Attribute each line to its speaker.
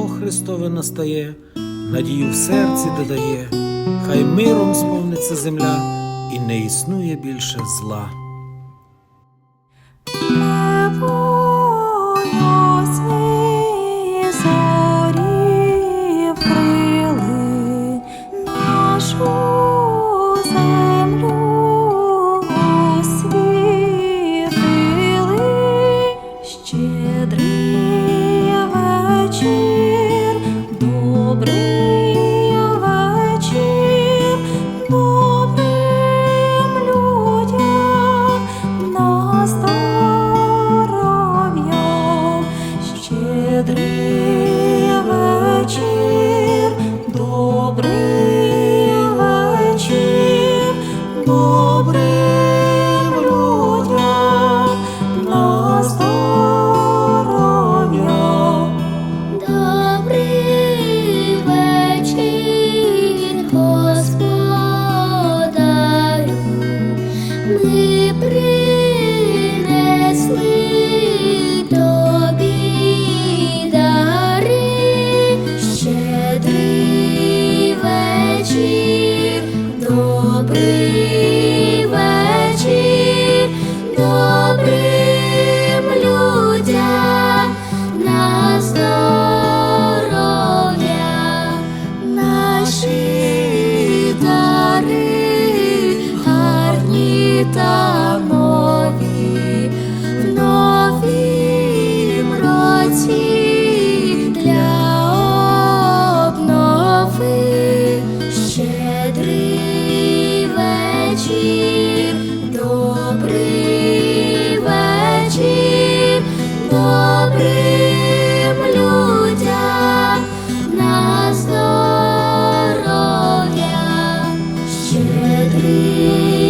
Speaker 1: Різдво Христове настає, надію в серці додає, хай миром сповниться земля, і не існує більше зла.
Speaker 2: Щедрий вечір, добрий вечір, добрий.
Speaker 3: breathe. вечір, добрий вечір, добрим людям на здоров'я щедрий.